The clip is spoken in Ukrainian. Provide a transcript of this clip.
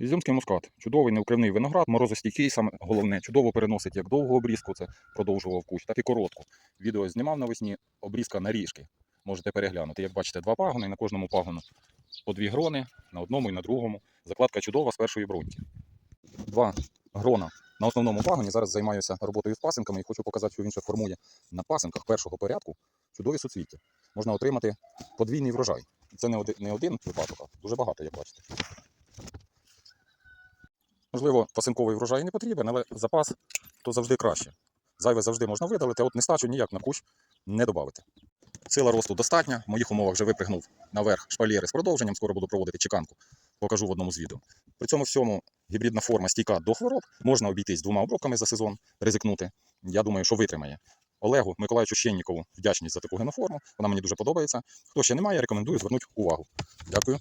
Ізюмський мускат. Чудовий неукривний виноград, морозостійкий, саме головне, чудово переносить як довгу обрізку, це продовжував кущ, так і коротку. Відео знімав навесні, обрізка на ріжки. Можете переглянути. Як бачите, два пагони, на кожному пагону по дві грони, на одному і на другому. Закладка чудова з першої бруньки. Два грона на основному пагоні. Зараз займаюся роботою з пасинками і хочу показати, що він ще формує на пасинках першого порядку чудові суцвіття. Можна отримати подвійний врожай. Це не один випадок, а дуже багато, як бачите. Можливо, пасинковий врожай не потрібен, але запас то завжди краще. Зайве завжди можна видалити, от нестачу ніяк на кущ не додати. Сила росту достатня. В моїх умовах вже випригнув наверх шпалєри з продовженням. Скоро буду проводити чеканку. Покажу в одному з відео. При цьому всьому гібридна форма стійка до хвороб. Можна обійтись двома обробками за сезон, ризикнути. Я думаю, що витримає. Олегу Миколаївичу Щеннікову вдячність за таку геноформу. Вона мені дуже подобається. Хто ще не має, рекомендую звернути увагу. Дякую.